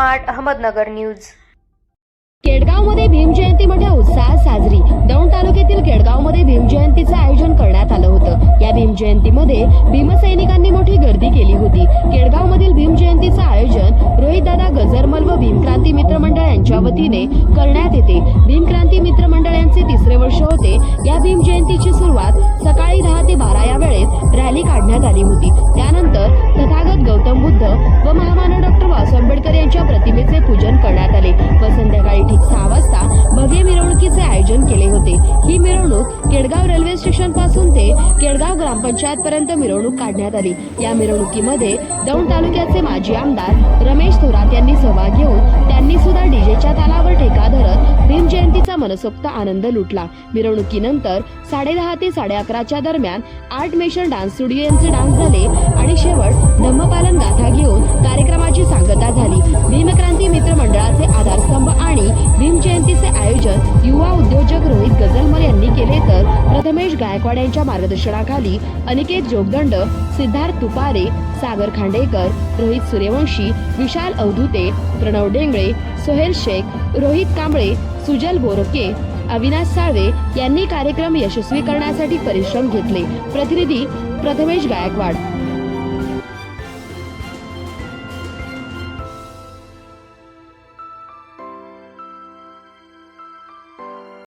Smart Ahmednagar news. केडगावमध्ये Bhim Jayanti मोठ्या उत्साहात साजरी. दौंड तालुक्यातील केडगावमध्ये भीम जयंतीचं आयोजन करण्यात आलं होतं. या भीम जयंतीमध्ये भीमसैनिकांनी मोठी गर्दी केली होती. केडगावमधील भीम जयंतीचं आयोजन रोहितदादा गजरमल व भीमक्रांती मित्र मंडळ यांच्या वतीने करण्यात येते. भीमक्रांती मित्र मंडळ यांचे तिसरे वर्ष होते. या भीमजयंतीची सुरुवात सकाळी दहा केडगाव रेल्वे स्टेशनपासून ते केडगाव ग्रामपंचायत पर्यंत मिरवणूक काढण्यात आली. या मिरवणुकीमध्ये दौंड तालुक्याचे माजी आमदार रमेश थोरात यांनी सहभाग घेऊन त्यांनी सुद्धा डीजेच्या तालावर ठेका धरत भीम जयंतीचा मनसोक्त आनंद लुटला. मिरवणुकीनंतर साडेदहा ते साडे अकराच्या दरम्यान आर्ट मेशन डान्स स्टुडिओ यांचे डान्स झाले आणि शेवट धम्मपालन गाथा घेऊन कार्यक्रमाची सांगता झाली. भीमक्रांती मित्र मंडळाचे आधारस्तंभ आणि भीम जयंतीचे आयोजन युवा उद्योजक रोहित गजलमल तर प्रथमेश गायकवाड यांच्या मार्गदर्शनाखाली अनिकेत जोगदंड सिद्धार्थ तुपारे सागर खांडेकर रोहित सूर्यवंशी विशाल अवधुते प्रणव डेंगळे सोहेल शेख रोहित कांबळे सुजल बोरके अविनाश साळवे यांनी कार्यक्रम यशस्वी करण्यासाठी परिश्रम घेतले. प्रतिनिधी प्रथमेश गायकवाड.